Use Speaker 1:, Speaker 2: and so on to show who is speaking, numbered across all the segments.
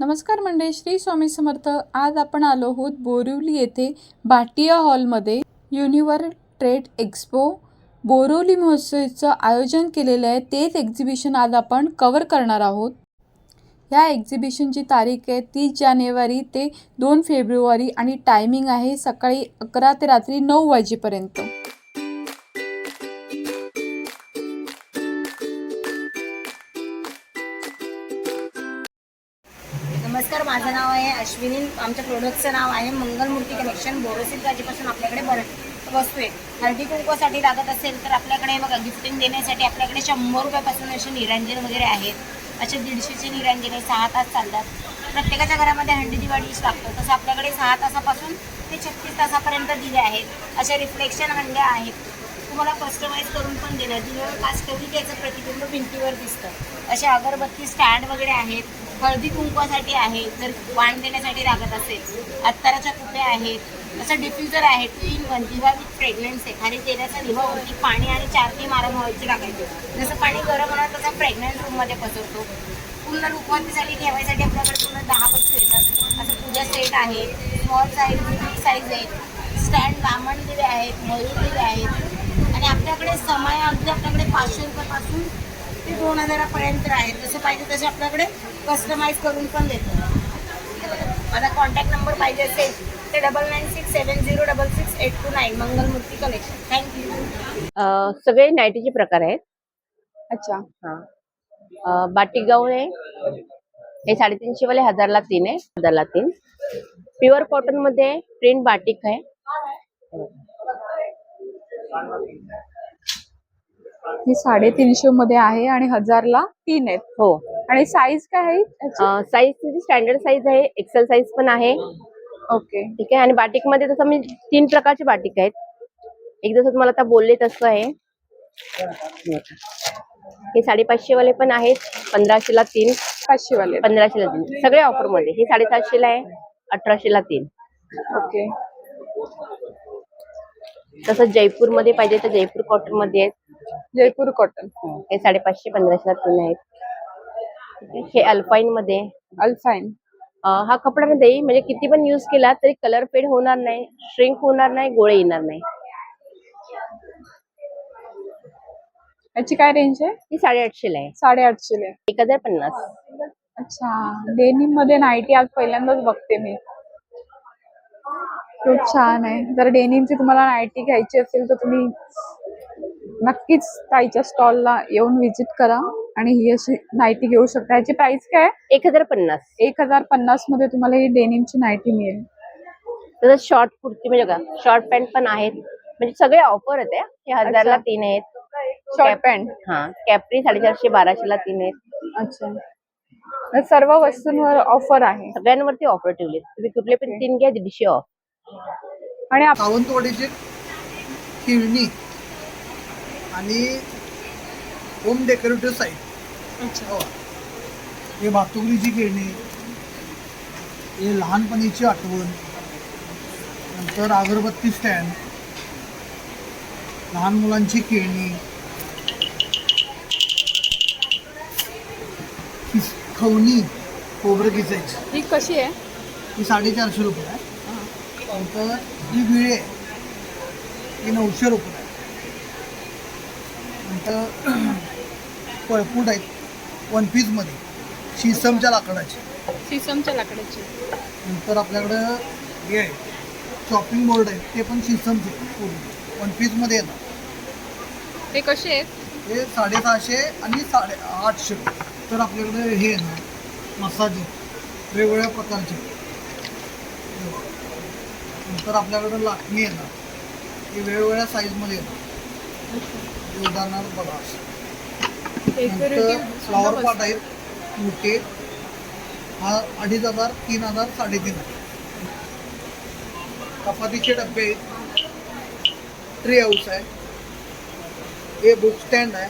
Speaker 1: नमस्कार मंडळी श्री स्वामी समर्थ. आज आपण आलो आहोत बोरिवली येथे भाटिया हॉलमध्ये युनिवर ट्रेड एक्सपो. बोरिवली महोत्सवाचं आयोजन केलेलं आहे. तेच एक्झिबिशन आज आपण कवर करणार आहोत. ह्या एक्झिबिशनची तारीख आहे तीस जानेवारी ते दोन फेब्रुवारी आणि टायमिंग आहे सकाळी अकरा ते रात्री नऊ वाजेपर्यंत.
Speaker 2: अश्विनी आमच्या प्रोडक्टचं नाव आहे मंगलमूर्ती कनेक्शन बोरोसिल भाजीपासून आपल्याकडे बरं वस्तू आहे हळदी कुंकवासाठी लागत असेल तर आपल्याकडे बघा गिफ्टिंग देण्यासाठी आपल्याकडे शंभर रुपयापासून असे निरांजन वगैरे आहेत. असे दीडशेचे निरांजन आहे सहा तास चालतात. प्रत्येकाच्या घरामध्ये हंडी दिवाळीच लागतो. तसं आपल्याकडे सहा तासापासून ते छत्तीस तासापर्यंत दिले आहेत. अशा रिफ्लेक्शन हंड्या आहेत. तुम्हाला कस्टमाइज करून पण दिलं दिल्यावर काच कधी त्याचं प्रतिबिंब भिंतीवर दिसतं. असे अगरबत्ती स्टँड वगैरे आहेत. हळदी कुंकवासाठी आहे जर वाण देण्यासाठी लागत असेल. अत्तराच्या कुप्या आहेत असं डिफ्युजर आहे टू इन वन दिवा विथ फ्रेग्रन्स आहे खाली तेलाचा दिवा पाणी आणि चार ती मारा व्हायची टाकायची जसं पाणी गरम होणार तसं फ्रेग्रन्स रूममध्ये पसरतो. पूर्ण रुखवंतीसाठी ठेवायसाठी आपल्याकडे पूर्ण दहा वस्तू येतात. असं पूजा सेट आहे स्मॉल साईज बिग साईज आहे स्टँड लांबण दिले आहेत मयूर दिले आहेत. आणि आपल्याकडे समय अगदी आपल्याकडे पाचशे रुपयापासून ते दोन हजारापर्यंत आहेत. जसं पाहिजे तसे आपल्याकडे कस्टमाइज करून पण देतो. माझा कॉन्टॅक्ट नंबर पाहिजे असेल ते double nine six seven zero double six eight two nine Mangalmurti collection thank you
Speaker 3: uh, सगळे नाईटीचे प्रकार आहेत.
Speaker 1: अच्छा.
Speaker 3: अ, बाटिक गाऊन आहे. हे साडेतीनशे वाले हजारला तीन आहे. हजारला तीन. प्युअर कॉटनमध्ये प्रिंट बाटिक आहे.
Speaker 1: ही साडेतीनशे मध्ये आहे आणि हजारला तीन आहेत.
Speaker 3: हो.
Speaker 1: आणि साईज काय आहे?
Speaker 3: साईज तुझी स्टँडर्ड साईज आहे एक्सेल साईज पण आहे.
Speaker 1: ओके
Speaker 3: ठीक आहे आणि बाटिकमध्ये तसं मी तीन प्रकारचे बाटिक आहेत. एक जसं तुम्हाला आता बोलले तसं आहे. हे साडेपाचशे वाले पण आहेत पंधराशेला तीन.
Speaker 1: पाचशे वाले
Speaker 3: पंधराशेला तीन. सगळे ऑफरमध्ये हे साडेसातशेला आहे अठराशेला तीन.
Speaker 1: ओके
Speaker 3: तसंच जयपूरमध्ये पाहिजे तर जयपूर कॉटनमध्ये आहेत.
Speaker 1: जयपूर कॉटन
Speaker 3: हे साडेपाचशे पंधराशेला तीन आहेत. हे अल्पाईन मध्ये
Speaker 1: अल्फाईन
Speaker 3: हा कपडा नाही म्हणजे किती पण युज केला तरी कलर फेड होणार नाही श्रिंक होणार नाही गोळे येणार नाही.
Speaker 1: याची काय रेंज आहे?
Speaker 3: ही साडेआठशे ला आहे.
Speaker 1: साडेआठशे ला आहे.
Speaker 3: एक हजार पन्नास
Speaker 1: अच्छा. डेनिममध्ये नाईटी आज पहिल्यांदाच बघते मी. खूप छान आहे. जर डेनिमची तुम्हाला नाईटी घ्यायची असेल तर तुम्ही नक्कीच ताईच्या स्टॉलला येऊन व्हिजिट करा आणि ही अशी नाईटी घेऊ शकता. याची प्राइस काय? आहे?
Speaker 3: एक हजार पन्नास.
Speaker 1: एक हजार पन्नासमध्ये तुम्हाला ही डेनिमची नाईटी मिळेल.
Speaker 3: तसंच शॉर्ट कुर्ती म्हणजे का शॉर्ट पॅन्ट पण आहेत. म्हणजे सगळे ऑफर आहेत हं. हे हजारला. तीन आहेत.
Speaker 1: Short pant.
Speaker 3: हा कॅपरी साडेचारशे बाराशेला तीन आहेत.
Speaker 1: अच्छा. सर्व वस्तूंवर ऑफर आहे.
Speaker 3: सगळ्यांवरती ऑफर ठेवली. तुम्ही कुठले पण तीन घ्या दीडशे ऑफ.
Speaker 1: आणि आप-
Speaker 4: सावंतवाडीची खेळणी. आणि होम डेकोरेटिव्ह साईट. हो. हे भातुकलीची खेळणी हे लहानपणीची आठवण नंतर अगरबत्ती स्टँड लहान मुलांची खेळणी खवणी खोबरं किसायची.
Speaker 1: ही कशी आहे?
Speaker 4: ही साडेचारशे रुपये आहे. नंतर ही विळे ही नऊशे रुपये आहे. नंतर पळपूट आहेत? वन पीसमध्ये शिसमच्या लाकडाची.
Speaker 1: सिसमच्या लाकडाची.
Speaker 4: नंतर आपल्याकडं हे आहे शॉपिंग बोर्ड आहे ते पण शिसमचे. पूर्ण वन पीसमध्ये येणार
Speaker 1: ते कसे आहेत?
Speaker 4: हे साडेसहाशे आणि साडे आठशे तर आपल्याकडे हे येणार मसाजे वेगवेगळ्या प्रकारचे. नंतर आपल्याकडं लाटणी येणार हे वेगवेगळ्या साईजमध्ये येणार उदाहरणार्थ बघा. फ्लॉवर पॉट आहेत मोठे. हा अडीच हजार तीन हजार साडेतीन हजार. चपातीचे डबे आहेत. ट्री हाऊस आहे. हे बुक स्टँड आहे.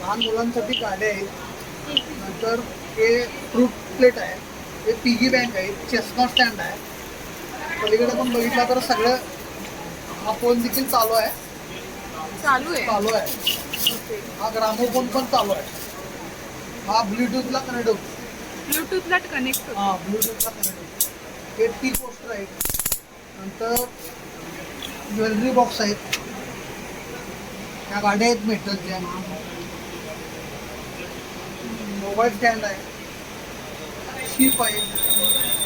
Speaker 4: लहान मुलांसाठी गाड्या आहेत. नंतर हे फ्रूट प्लेट आहे. हे पिगी बँक आहे. चेस्टनॉट स्टँड आहे. पलीकडे पण बघितलं तर सगळं हा फोन देखील चालू आहे.
Speaker 1: चालू आहे.
Speaker 4: चालू आहे. हा ग्रामोफोन पण चालू आहे. हा ब्लूटूथला कनेक्ट होतो.
Speaker 1: ब्लूटूथला कनेक्ट होतो.
Speaker 4: हा ब्लूटूथला कनेक्ट होतो. हे टी पोस्टर आहे नंतर ज्वेलरी बॉक्स आहेत. ह्या गाड्या आहेत मेटलच्या मोबाईल स्टँड आहे. शिप आहे.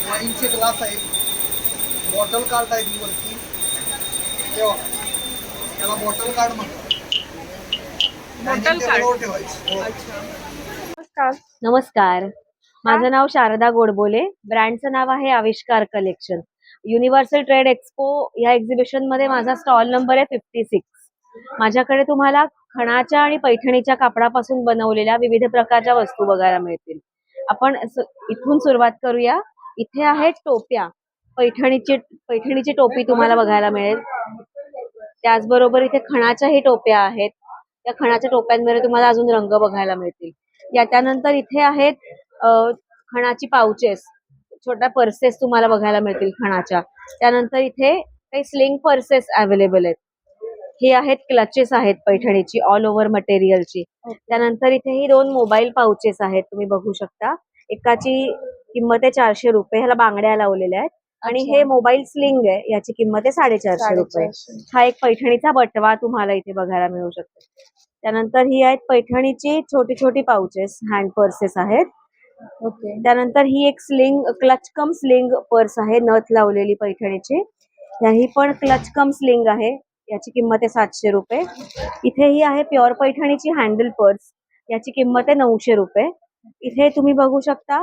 Speaker 4: वाईनचे ग्लास आहेत. बॉटल कार्ड आहे ती वरती. तेव्हा त्याला बॉटल कार्ड म्हणतात. ठेवायचं. हो.
Speaker 1: अच्छा. नमस्कार.
Speaker 5: नमस्कार. माझं नाव शारदा गोडबोले. ब्रँडचं नाव आहे Avishkar collection. Universal trade expo या एक्झिबिशनमध्ये माझा स्टॉल नंबर आहे फिफ्टी सिक्स माझ्याकडे तुम्हाला खणाच्या आणि पैठणीच्या कापडापासून बनवलेल्या विविध प्रकारच्या वस्तू बघायला मिळतील. आपण इथून सुरुवात करूया. इथे आहेत टोप्या. पैठणीची पैठणीची टोपी तुम्हाला बघायला मिळेल. त्याचबरोबर इथे खणाच्याही टोप्या आहेत. त्या खणाच्या टोप्यांमध्ये तुम्हाला अजून रंग बघायला मिळतील. या त्यानंतर इथे आहेत खणाची पाउचेस. छोट्या पर्सेस तुम्हाला बघायला मिळतील खणाच्या. त्यानंतर इथे काही स्लिंग पर्सेस अवेलेबल आहेत. हे आहेत क्लचेस आहेत पैठणीची ऑल ओव्हर मटेरियलची. त्यानंतर इथे ही दोन मोबाईल पाउचेस आहेत तुम्ही बघू शकता. एकाची किंमत आहे चारशे रुपये ह्याला बांगड्या लावलेल्या आहेत. आणि हे मोबाईल स्लिंग आहे याची किंमत आहे साडेचारशे रुपये. हा एक पैठणीचा बटवा तुम्हाला इथे बघायला मिळू शकतो. त्यानंतर ही आहेत पैठणीची छोटी छोटी पाउचेस हँड पर्सेस आहेत.
Speaker 1: ओके.
Speaker 5: त्यानंतर ही एक sling clutch cum sling purse आहे नथ लावलेली पैठणीची. ही पण क्लच कम स्लिंग आहे याची किंमत आहे सातशे रुपये. इथे ही आहे प्युअर पैठणीची हँडल पर्स याची किंमत आहे नऊशे रुपये. इथे तुम्ही बघू शकता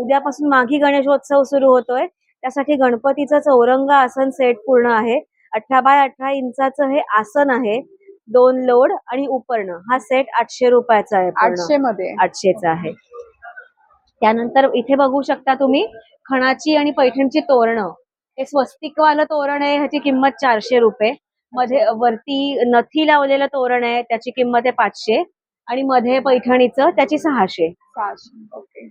Speaker 5: उद्यापासून माघी गणेशोत्सव सुरू होतोय. त्यासाठी गणपतीचं चौरंग आसन सेट पूर्ण आहे. अठरा बाय अठरा इंचाचं हे आसन आहे. दोन लोड आणि उपरणं. हा सेट आठशे रुपयाचा आहे.
Speaker 1: आठशे मध्ये.
Speaker 5: आठशेचा आहे. त्यानंतर इथे बघू शकता तुम्ही खणाची आणि पैठणची तोरणं. हे स्वस्तिकवालं तोरण आहे ह्याची किंमत चारशे रुपये. मध्ये वरती नथी लावलेलं तोरण आहे त्याची किंमत आहे पाचशे. आणि मध्ये पैठणीचं त्याची सहाशे.
Speaker 1: सहाशे ओके.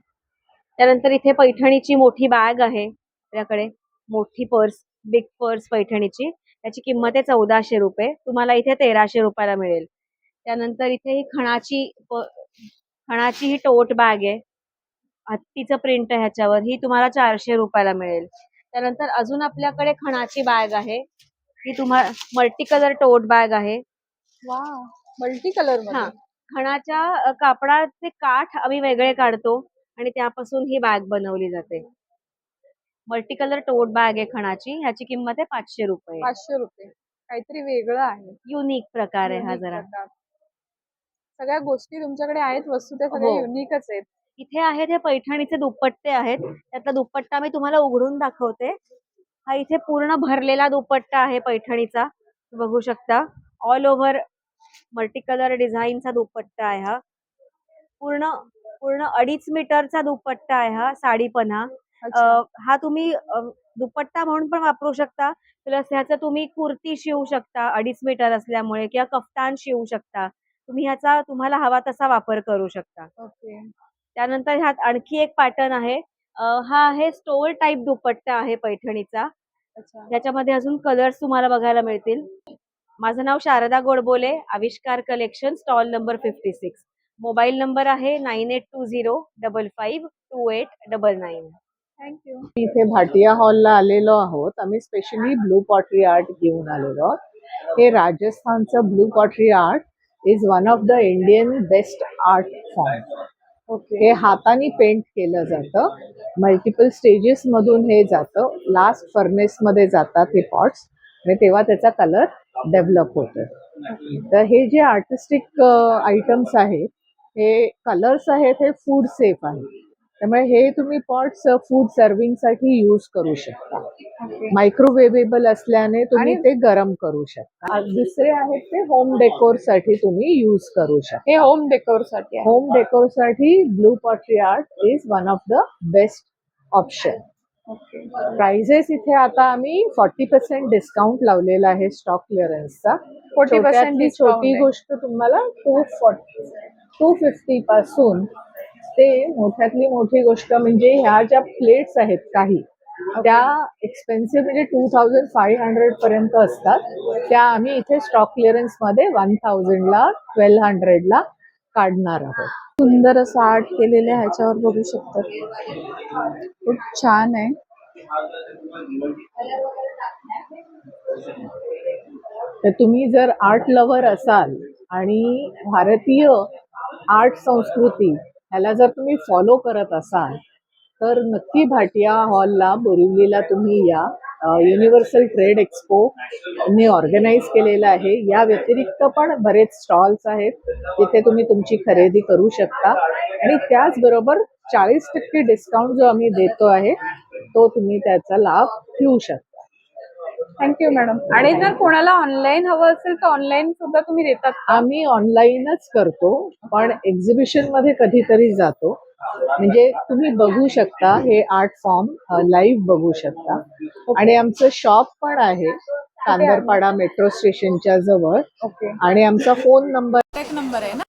Speaker 5: त्यानंतर इथे पैठणीची मोठी बॅग आहे. आपल्याकडे मोठी पर्स बिग पर्स पैठणीची. त्याची किंमत आहे चौदाशे रुपये. तुम्हाला इथे तेराशे रुपयाला मिळेल. त्यानंतर इथे ही खणाची खणाची ही टोट बॅग आहे. हत्तीचं प्रिंट आहे ह्याच्यावर. ही तुम्हाला चारशे रुपयाला मिळेल. त्यानंतर अजून आपल्याकडे खणाची बॅग आहे. ही तुम्हाला मल्टी कलर टोट बॅग आहे.
Speaker 1: वा मल्टी कलर
Speaker 5: हा. खणाच्या कापडाचे काठ आम्ही वेगळे काढतो आणि त्यापासून ही बॅग बनवली जाते. मल्टी कलर टोट बॅग आहे खणाची ह्याची किंमत आहे पाचशे रुपये.
Speaker 1: पाचशे रुपये. काहीतरी वेगळं आहे.
Speaker 5: युनिक प्रकार आहे हा
Speaker 1: Unique
Speaker 5: जरा.
Speaker 1: प्रकार. सगळ्या गोष्टी तुमच्याकडे आहेत वस्तू त्या सगळ्या
Speaker 5: हो.
Speaker 1: युनिकच आहेत.
Speaker 5: इथे आहेत हे पैठणीचे दुपट्टे आहेत. त्यातला दुपट्टा मी तुम्हाला उघडून दाखवते. हा इथे पूर्ण भरलेला दुपट्टा आहे पैठणीचा. बघू शकता. ऑल ओव्हर मल्टी कलर डिझाईनचा दुपट्टा आहे हा. पूर्ण पूर्ण अडीच मीटरचा दुपट्टा आहे हा. अ, हा तुम्ही दुपट्टा म्हणून पण वापरू शकता. प्लस ह्याचा तुम्ही कुर्ती शिवू शकता अडीच मीटर असल्यामुळे किंवा कफ्तान शिवू शकता. तुम्ही ह्याचा तुम्हाला हवा तसा वापर करू शकता. त्यानंतर ह्यात आणखी एक पॅटर्न आहे. हा आहे स्टोल टाईप दुपट्टा आहे पैठणीचा. त्याच्यामध्ये अजून कलर्स तुम्हाला बघायला मिळतील. माझं नाव Sharda Godbole Aavishkar collection stall number fifty six mobile number आहे nine eight two zero double five two eight double nine.
Speaker 1: Thank you
Speaker 6: इथे भाटिया हॉलला आलेलो आहोत. आम्ही स्पेशली ब्लू पॉटरी आर्ट घेऊन आलेलो आहोत. हे राजस्थानचं blue pottery art is one of the Indian best art form
Speaker 1: okay
Speaker 6: हे हाताने पेंट केलं जातं. मल्टिपल स्टेजेस मधून हे जातं. लास्ट फर्नेस मध्ये जातात हे पॉट्स आणि तेव्हा त्याचा कलर डेव्हलप होतो. तर हे जे आर्टिस्टिक आयटम्स आहेत हे कलर्स आहेत हे फूड सेफ आहे त्यामुळे हे तुम्ही पॉट्स फूड सर्विंगसाठी यूज करू शकता. मायक्रोवेवेबल असल्याने तुम्ही ते गरम करू शकता. दुसरे आहेत ते होम डेकोरसाठी तुम्ही यूज करू शकता.
Speaker 1: हे होम डेकोरसाठी
Speaker 6: home डेकोरसाठी blue pottery art is one of the best option prices इथे आता आम्ही फॉर्टी पर्सेंट डिस्काउंट लावलेला आहे स्टॉक क्लिअरन्सचा
Speaker 1: 40% discount
Speaker 6: छोटी. गोष्ट तुम्हाला टू फॉर्टी टू फिफ्टी पासून ते मोठ्यातली मोठी गोष्ट म्हणजे ह्या ज्या प्लेट्स आहेत काही त्या एक्सपेन्सिव्ह म्हणजे टू थाउजंड फाईव्ह हंड्रेड पर्यंत असतात. त्या आम्ही इथे स्टॉक क्लिअरन्समध्ये वन थाउजंडला ट्वेल्व हंड्रेडला काढणार आहोत.
Speaker 1: सुंदर असं आर्ट केलेलं ह्याच्यावर बघू शकतात. खूप छान आहे.
Speaker 6: तर तुम्ही जर आर्ट लव्हर असाल आणि भारतीय आर्ट संस्कृती ह्याला जर तुम्ही फॉलो करत असाल तर नक्की भाटिया हॉलला बोरिवलीला तुम्ही या. युनिव्हर्सल ट्रेड एक्सपो मी ऑर्गनाईज केलेला आहे. या व्यतिरिक्त पण बरेच स्टॉल्स आहेत तिथे तुम्ही तुमची खरेदी करू शकता. आणि त्याचबरोबर चाळीस टक्के डिस्काउंट जो आम्ही देतो आहे तो तुम्ही त्याचा लाभ घेऊ शकता.
Speaker 1: थँक्यू मॅडम आणि जर कोणाला ऑनलाईन हवं असेल तर ऑनलाईन सुद्धा तुम्ही देतात का?
Speaker 6: आम्ही ऑनलाईनच करतो पण एक्झिबिशनमध्ये कधीतरी जातो. म्हणजे तुम्ही बघू शकता हे आर्ट फॉर्म लाईव्ह बघू शकता. आणि आमचं शॉप पण आहे कांदरपाडा मेट्रो स्टेशनच्या जवळ.
Speaker 1: ओके
Speaker 6: आणि आमचा फोन नंबर
Speaker 1: कॉन्टॅक्ट नंबर आहे ना?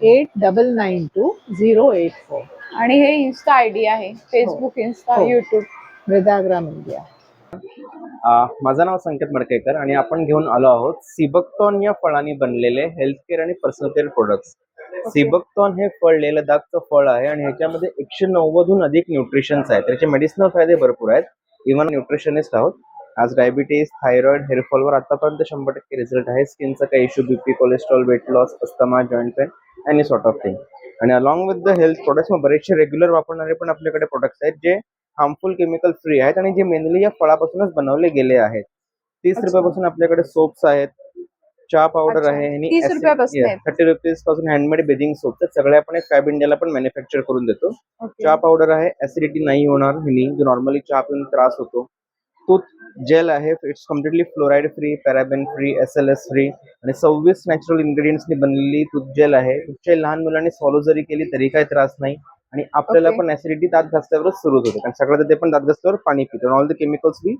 Speaker 6: Eight double nine two zero eight four
Speaker 1: आणि हे इन्स्टा आय डी आहे फेसबुक इन्स्टा
Speaker 6: हो.
Speaker 1: युट्यूब
Speaker 6: मृदाग्राम इंडिया
Speaker 7: माझं नाव संकेत मडकेकर आणि आपण घेऊन आलो आहोत सिबकतॉन या फळांनी बनलेले हेल्थ केअर आणि पर्सनल केअर प्रोडक्ट्स सिबकतॉन हे फळ लेह लडाखचं फळ आहे आणि ह्याच्यामध्ये एकशे नव्वदहून अधिक न्यूट्रिशन्स आहेत. त्याचे मेडिसिनल फायदे भरपूर आहेत. इव्हन न्यूट्रिशनिस्ट आहोत. आज डायबिटीज थायरॉइड हेअरफॉलवर आतापर्यंत शंभर टक्के रिझल्ट आहे. स्किनचा काही issue BP cholesterol weight loss asthma joint pain any sort of thing आणि along with the health products मग बरेचसे रेग्युलर वापरणारे पण आपल्याकडे प्रोडक्ट्स आहेत जे हार्मफुल केमिकल फ्री आहेत आणि जे मेनली या फळापासूनच बनवले गेले आहेत. तीस. रुपयापासून आपल्याकडे सोप्स आहेत. चहा पावडर. आहे
Speaker 1: 30 रुपयापासून आहेत.
Speaker 7: थर्टी रुपीजपासून हँडमेड बेदिंग सोप सगळे आपण फॅब इंडियाला पण मॅन्युफॅक्चर करून देतो. चहा पावडर आहे. ऍसिडिटी नाही होणार ह्यानी. जो नॉर्मली चहा पिऊन त्रास होतो. तो जेल आहे. It's completely fluoride free paraben free S L S free आणि सव्वीस नॅचरल इंग्रेडियंट्सनी बनलेली तूप जेल आहे. तुझ्या लहान मुलांनी फॉलो जरी केली तरी काही त्रास नाही. आणि आपल्याला. पण ऍसिडिटी दात घासल्यावरच सुरू होते. कारण सगळ्यात ते पण दात घासल्यावर पाणी पितो. All the chemicals we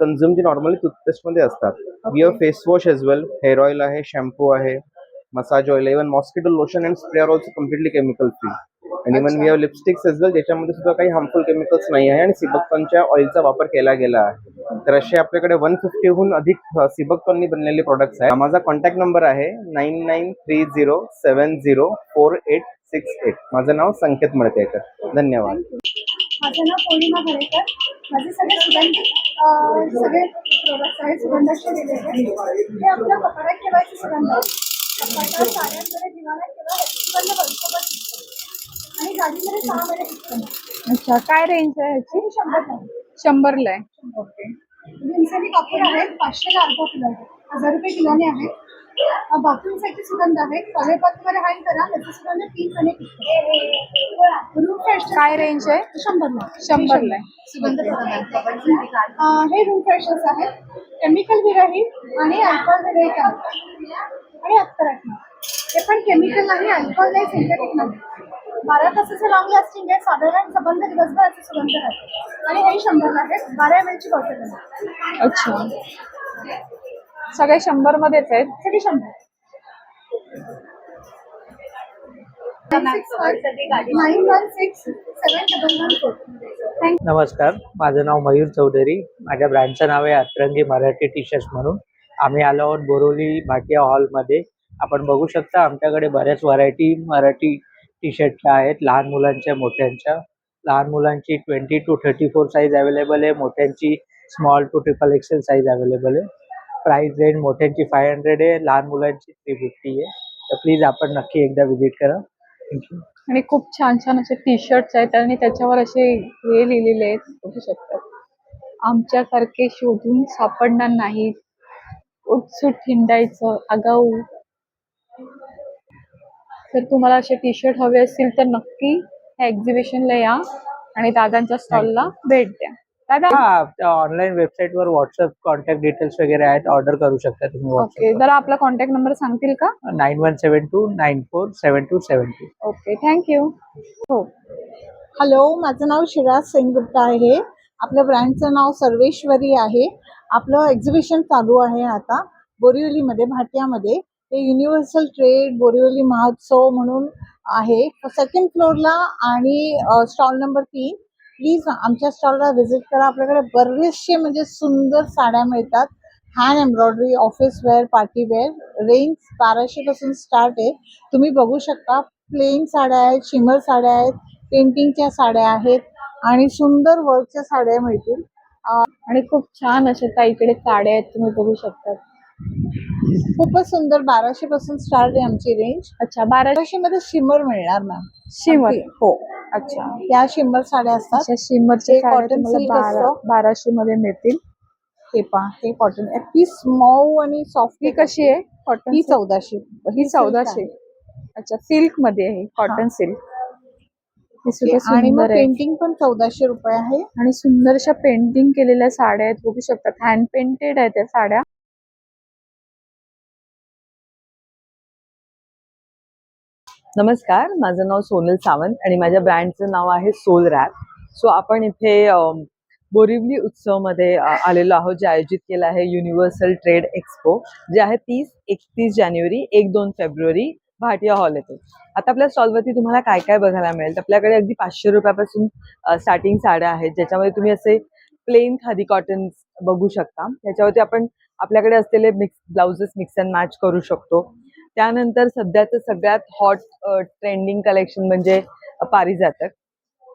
Speaker 7: consume जे नॉर्मली टूथपेस्टमध्ये असतात. We have face wash as well hair oil आहे शॅम्पू आहे massage oil even mosquito lotion and spray are also completely chemical free आणि even we have lipsticks as well ज्याच्यामध्ये सुद्धा काही harmful chemicals नाही आहे. आणि सिबकपनच्या ऑइलचा वापर केला गेला आहे. तर असे आपल्याकडे वन फिफ्टीहून अधिक सिबकपननी बनलेले प्रोडक्ट्स आहेत. माझा कॉन्टॅक्ट नंबर आहे nine nine three zero seven zero four eight six eight. माझं नाव संकेत मडकेकर. धन्यवाद.
Speaker 8: माझं नाव पौर्णिमा घरेकर माझे सगळे सुगंधित अं, सगळे प्रोडक्ट्स आहेत सुगंधाचे रिलेटेड हे आपलं कपड्यात ठेवायचे सुगंध. आहे. कपाटात साड्यांमध्ये दिवाणात ठेवा सुगंध वर्षभर टिकतो. आणि गाडीमध्ये सहा महिने टिकतो
Speaker 1: अच्छा काय रेंज आहे ह्याची?
Speaker 8: शंभर
Speaker 1: शंभरला आहे. ओके.
Speaker 8: कापड आहेत पाचशेला अर्धा किलो आहे. हजार रुपये किलोने आहे बाथरूमसाठी सुगंध आहे. कवेपातमध्ये हाय करा त्याचा सुगंध तीन टिकतो. रूम फ्रेश
Speaker 1: काय रेंज आहे?
Speaker 8: शंभरला
Speaker 1: शंभरला आहे.
Speaker 8: सुगंध हे रूम फ्रेशर्स आहेत. केमिकल विरहित आणि अल्कोहोल विरहित आणि अत्तर हे पण केमिकल नाही अल्कोहोल नाही सिंथेटिक नाही. बारा तासाचं लॉंग लास्टिंग आहे. साधारण संबंध दिवसभराचे सुगंध आहे. आणि हे शंभरला आहे बारा एम एलची बॉटल आहे.
Speaker 1: अच्छा. सगळे शंभर मध्येच आहेत
Speaker 8: शंभर.
Speaker 9: नमस्कार. माझं नाव मयूर चौधरी. माझ्या ब्रँडचं नाव आहे अतरंगी मराठी टी शर्ट म्हणून. आम्ही आलो आहोत बोरोली भाटिया हॉलमध्ये. आपण बघू शकता आमच्याकडे बऱ्याच व्हरायटी मराठी टी शर्टच्या आहेत. लहान मुलांच्या मोठ्यांच्या. लहान मुलांची twenty two thirty four size available आहे. मोठ्यांची small to triple XL size available आहे. प्राइस रेंज मोठ्यांची फाय हंड्रेड आहे लहान मुलांची थ्री फिफ्टी आहे. तर प्लीज आपण नक्की एकदा व्हिजिट करा. थँक्यू
Speaker 1: आणि खूप छान छान असे टी शर्ट्स आहेत आणि त्याच्यावर असे हे लिहिलेले आहेत बघू शकतात आमच्यासारखे शोधून सापडणार नाही उठसूट हिंडायचं आगाऊ. जर तुम्हाला असे टी शर्ट हवे असतील तर नक्की ह्या एक्झिबिशनला या आणि दादांच्या स्टॉलला भेट द्या. दादा
Speaker 9: हा ऑनलाईन वेबसाईटवर व्हॉट्सअप कॉन्टॅक्ट डिटेल्स वगैरे आहेत ऑर्डर करू शकता तुम्ही
Speaker 1: ओके जरा आपला कॉन्टॅक्ट नंबर सांगतील का?
Speaker 9: Nine one seven two nine four seven two seven two
Speaker 1: okay thank you हो.
Speaker 8: हॅलो माझं नाव शिराज सेनगुप्ता आहे. आपल्या ब्रँडचं नाव सर्वेश्वरी आहे. आपलं एक्झिबिशन चालू आहे आता बोरिवलीमध्ये भाटियामध्ये. हे युनिव्हर्सल ट्रेड बोरिवली महोत्सव म्हणून आहे. सेकंड फ्लोअरला आणि स्टॉल नंबर तीन. प्लीज आमच्या स्टॉलला व्हिजिट करा. आपल्याकडे बरेचसे म्हणजे सुंदर साड्या मिळतात. Hand embroidery office wear party wear range बाराशे पासून स्टार्ट आहे. तुम्ही बघू शकता प्लेन साड्या आहेत शिमर साड्या आहेत पेंटिंगच्या साड्या आहेत आणि सुंदर वर्कच्या साड्या मिळतील.
Speaker 1: आणि खूप छान अशा इकडे साड्या आहेत तुम्ही बघू शकता.
Speaker 8: खूपच सुंदर. बाराशे पासून स्टार्ट आहे आमची रेंज
Speaker 1: अच्छा बारा
Speaker 8: बाराशे मध्ये शिमर मिळणार मॅम
Speaker 1: शिमर
Speaker 8: हो.
Speaker 1: अच्छा.
Speaker 8: या शिमर साड्या असतात. हे cotton silk
Speaker 1: बारा
Speaker 8: असतं.
Speaker 1: बाराशे मध्ये मिळतील.
Speaker 8: हे पहा हे कॉटन अगदी मऊ आणि सॉफ्ट
Speaker 1: ही कशी आहे? कॉटन
Speaker 8: ही चौदाशे
Speaker 1: ही चौदाशे. अच्छा सिल्कमध्ये आहे कॉटन सिल्क ही सुद्धा
Speaker 8: आणि मग
Speaker 1: सुंदर आहे.
Speaker 8: पेंटिंग पण चौदाशे रुपये आहे.
Speaker 1: आणि सुंदर अशा पेंटिंग केलेल्या साड्या आहेत बघू शकतात. हँड पेंटेड आहेत त्या साड्या.
Speaker 10: नमस्कार माझं नाव सोनल सावंत आणि माझ्या ब्रँडचं नाव आहे सोल रॅप. सो आपण इथे बोरिवली उत्सवमध्ये आलेलो आहोत जे आयोजित केलं आहे युनिव्हर्सल ट्रेड एक्सपो जे आहे तीस एकतीस जानेवारी एक दोन फेब्रुवारी भाटिया हॉल येथे. आता आपल्या स्टॉलवरती तुम्हाला काय काय बघायला मिळेल? तर आपल्याकडे अगदी पाचशे रुपयापासून स्टार्टिंग साड्या आहेत ज्याच्यामध्ये तुम्ही असे प्लेन खादी कॉटन बघू शकता. त्याच्यावरती आपण आपल्याकडे असलेले mix blouses mix and match करू शकतो. त्यानंतर सध्याचं सगळ्यात हॉट ट्रेंडिंग कलेक्शन म्हणजे पारिजातक.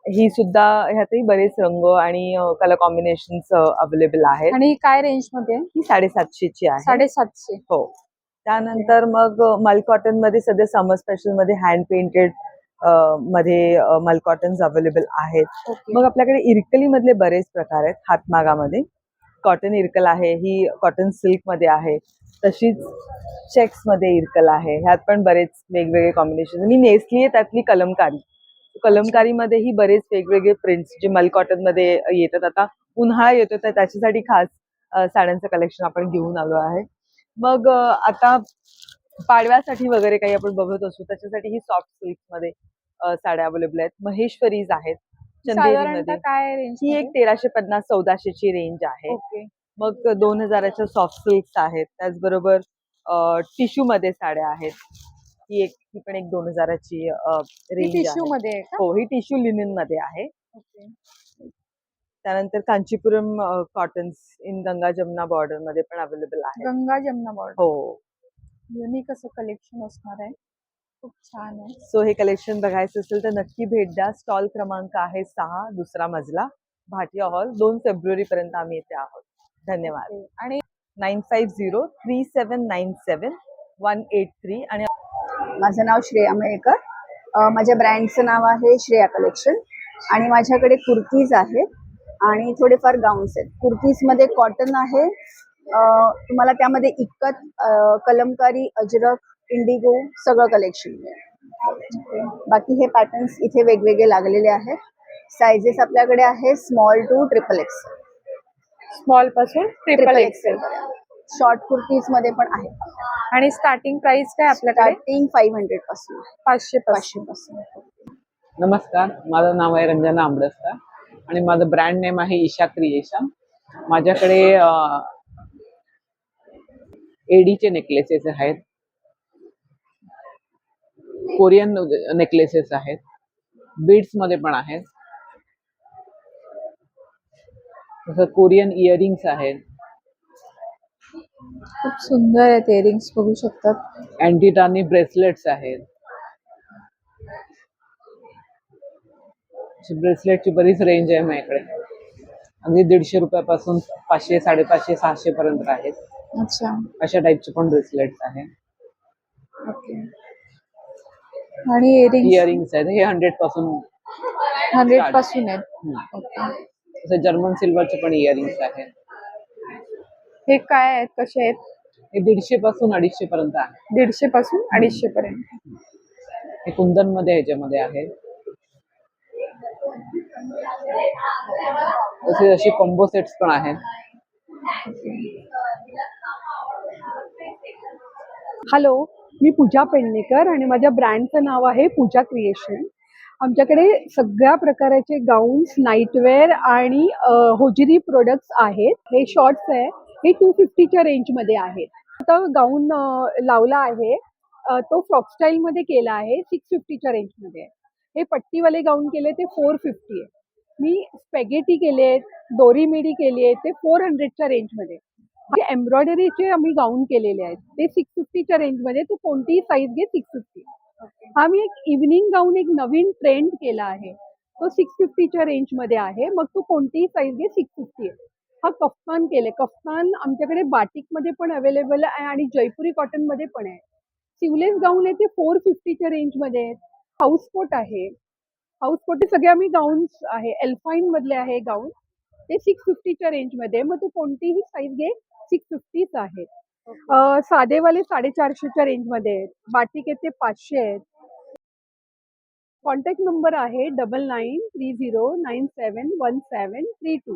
Speaker 10: ही सुद्धा ह्यातही बरेच रंग आणि कलर कॉम्बिनेशन्स अवेलेबल आहेत.
Speaker 1: आणि काय रेंजमध्ये?
Speaker 10: ही साडेसातशेची आहे.
Speaker 1: साडेसातशे.
Speaker 10: हो. त्यानंतर मग मल कॉटनमध्ये सध्या समर स्पेशलमध्ये हँड पेंटेडमध्ये मल कॉटन्स अवेलेबल आहेत. मग आपल्याकडे इरकली मधले बरेच प्रकार आहेत हातमागामध्ये. कॉटन इरकल आहे ही कॉटन सिल्कमध्ये आहे. तशीच चेक्समध्ये इरकल आहे. ह्यात पण बरेच वेगवेगळे कॉम्बिनेशन मी नेसली आहे त्यातली कलमकारी. कलमकारीमध्येही बरेच वेगवेगळे प्रिंट्स जे मल कॉटनमध्ये येतात. आता उन्हाळा येतो तर त्याच्यासाठी खास साड्यांचं कलेक्शन आपण घेऊन आलो आहे. मग आता पाडव्यासाठी वगैरे काही आपण बघत असू त्याच्यासाठी ही सॉफ्ट सिल्कमध्ये अ, साड्या अवेलेबल आहेत. महेश्वरीज आहेत. चंदेरीमध्ये.
Speaker 1: काय रेंज
Speaker 10: ही एक तेराशे पन्नास चौदाशेची रेंज आहे. मग दोन हजाराच्या सॉफ्ट सिल्क्स आहेत. त्याचबरोबर टिश्यू मध्ये साड्या आहेत. ही एक ही पण एक दोन हजाराची रेंज
Speaker 1: टिश्यू मध्ये
Speaker 10: हो ही टिश्यू लिनिनमध्ये आहे. त्यानंतर कांचीपुरम कॉटन्स इन गंगा जमुना बॉर्डरमध्ये पण अवेलेबल आहे
Speaker 1: गंगा जमुना बॉर्डर
Speaker 10: हो.
Speaker 1: युनिक असं कलेक्शन असणार आहे. खूप छान आहे.
Speaker 10: सो हे कलेक्शन बघायचं असेल तर नक्की भेट द्या. स्टॉल क्रमांक आहे सहा दुसरा मजला. भाटिया हॉल दोन फेब्रुवारी पर्यंत आम्ही इथे आहोत. धन्यवाद.
Speaker 1: आणि
Speaker 10: nine five zero three seven nine seven one eight three आणि
Speaker 11: माझं नाव श्रेया मयेकर माझ्या ब्रँडचं नाव आहे श्रेया कलेक्शन आणि माझ्याकडे कुर्तीज आहेत आणि थोडेफार गाऊन्स आहेत कुर्तीजमध्ये कॉटन आहे तुम्हाला त्यामध्ये इक्कत कलमकारी अजरक इंडिगो सगळं कलेक्शन मिळेल बाकी हे पॅटर्न्स इथे वेगवेगळे लागलेले आहेत सायझेस आपल्याकडे आहे स्मॉल टू ट्रिपल एक्स
Speaker 1: स्मॉलपासून ट्रिपल एक्सेल
Speaker 11: शॉर्ट कुर्तीजमध्ये पण आहे.
Speaker 1: आणि स्टार्टिंग प्राइस काय आपल्याकडे?
Speaker 11: स्टार्टिंग फाईव्ह हंड्रेडपासून.
Speaker 1: पाचशे पाचशे
Speaker 11: पाचशे पासून.
Speaker 12: नमस्कार माझं नाव आहे रंजना आंबडसकर आणि माझं ब्रँड नेम आहे ईशा क्रिएशन. माझ्याकडे एडीचे नेकलेसेस आहेत. कोरियन नेकलेसेस आहेत. बीड्समध्ये पण आहेत. तसं कोरियन इयरिंग्स आहेत.
Speaker 1: खूप सुंदर आहेत इयरिंग्स बघू शकतात.
Speaker 12: अँटीटानी ब्रेसलेट्स आहेत. ब्रेसलेटची बरीच रेंज आहे माझ्याकडे. अगदी दीडशे रुपयापासून पाचशे साडेपाचशे सहाशे पर्यंत आहेत.
Speaker 1: अच्छा.
Speaker 12: अशा टाईपचे पण ब्रेसलेट्स आहेत.
Speaker 1: ओके. आणि इयरिंग्स
Speaker 12: इयरिंग्स आहेत. हे
Speaker 1: हंड्रेडपासून हंड्रेडपासून आहेत. ओके.
Speaker 12: तसं जर्मन सिल्वरचे पण इयरिंग्स आहेत.
Speaker 1: हे काय आहेत? कसे आहेत?
Speaker 12: हे दीडशे पासून अडीचशे पर्यंत आहे.
Speaker 1: दीडशे पासून अडीचशे पर्यंत.
Speaker 12: हे कुंदनमध्ये ह्याच्यामध्ये आहे. तसे असे कॉम्बो सेट्स पण आहेत.
Speaker 8: हॅलो मी पूजा पेडणेकर आणि माझ्या ब्रँडचं नाव आहे पूजा क्रिएशन आमच्याकडे सगळ्या प्रकाराचे गाऊन्स नाईटवेअर आणि होजरी प्रोडक्ट्स आहेत. हे शॉर्ट्स आहे. हे टू फिफ्टीच्या रेंजमध्ये आहेत. आता गाऊन लावला आहे. तो फ्रॉक स्टाईलमध्ये केला आहे. सिक्स फिफ्टीच्या रेंजमध्ये आहे हे पट्टीवाले गाऊन केले ते फोर फिफ्टी आहे. मी स्पॅगेटी केले आहेत दोरी मिडी केली आहे ते फोर हंड्रेडच्या रेंजमध्ये जे एम्ब्रॉयडरीचे आम्ही गाऊन केलेले आहेत. ते सिक्स फिफ्टीच्या रेंजमध्ये तू कोणतीही साईज घे सिक्स फिफ्टी हा मी एक इव्हनिंग गाऊन एक नवीन ट्रेंड केला आहे. तो सिक्स फिफ्टीच्या रेंजमध्ये आहे. मग तू कोणतीही साईज घे सिक्स फिफ्टी आहे. हा कफ्तान केले कफ्तान आमच्याकडे बाटिकमध्ये पण अवेलेबल आहे आणि जयपुरी कॉटनमध्ये पण आहे. सिवलेस गाऊन आहे ते फोर फिफ्टीच्या रेंजमध्ये आहेत आहे. हाऊसकोट सगळे आम्ही गाऊन्स आहे. एल्फाईन मधले आहे गाऊन ते सिक्स फिफ्टीच्या रेंजमध्ये मग तू कोणतीही साईज घे सिक्स फिफ्टीच आहे. साधेवाले साडेचारशेच्या रेंजमध्ये आहेत. बाटिकेचे पाचशे आहेत. कॉन्टॅक्ट नंबर आहे double nine three zero nine seven one seven three two.